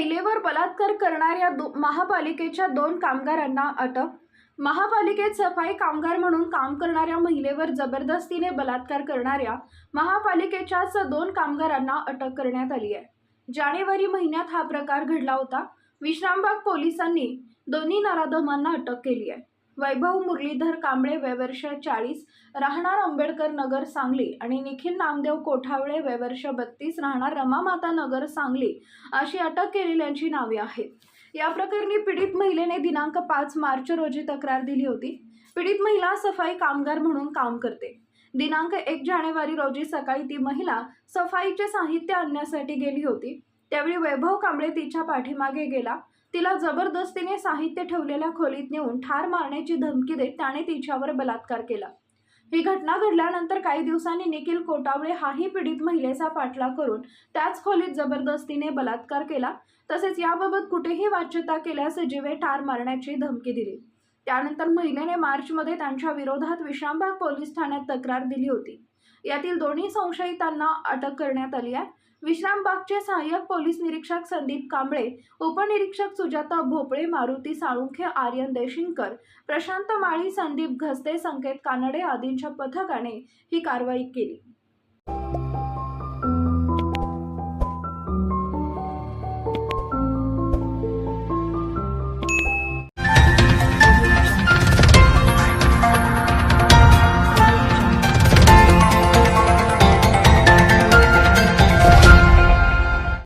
महिलेवर बलात्कार करणाऱ्या दो महापालिकेच्या दोन कामगारांना अटक महापालिकेत सफाई कामगार म्हणून काम करणाऱ्या महिलेवर जबरदस्तीने बलात्कार करणाऱ्या महापालिकेच्याच दोन कामगारांना अटक करण्यात आली आहे. जानेवारी महिन्यात हा प्रकार घडला होता. विश्रामबाग पोलिसांनी दोन्ही नराधमांना अटक केली आहे. वैभव मुरलीधर कांबळे वयवर्ष चाळीस राहणार आंबेडकर नगर सांगली आणि निखिल नामदेव कोठावळे वयवर्ष बत्तीस राहणार रमामाता नगर सांगली अशी अटक केलेल्यांची नावे आहेत. या प्रकरणी पीडित महिलेने दिनांक पाच मार्च रोजी तक्रार दिली होती. पीडित महिला सफाई कामगार म्हणून काम करते. दिनांक एक जानेवारी रोजी सकाळी ती महिला सफाईचे साहित्य आणण्यासाठी गेली होती. त्यावेळी वैभव कांबळे तिच्या पाठीमागे गेला. तिला जबरदस्तीने साहित्य ठेवलेल्या खोलीत नेऊन ठार मारण्याची धमकी देत त्याने तिच्यावर बलात्कार केला. ही घटना घडल्यानंतर काही दिवसांनी निखिल कोटावळे हाही पीडित महिलेचा पाठलाग करून त्याच खोलीत जबरदस्तीने बलात्कार केला. तसेच याबाबत कुठेही वाच्यता केल्यास जीवे ठार मारण्याची धमकी दिली. त्यानंतर महिलेने मार्चमध्ये त्यांच्या विरोधात विश्रामबाग पोलीस ठाण्यात तक्रार दिली होती. यातील दोन्ही संशयितांना अटक करण्यात आली आहे. विश्रामबागचे सहाय्यक पोलीस निरीक्षक संदीप कांबळे उपनिरीक्षक सुजाता भोपळे मारुती साळुंखे आर्यन देशिंकर प्रशांत माळी संदीप घसते संकेत कानडे आदींच्या पथकाने ही कारवाई केली.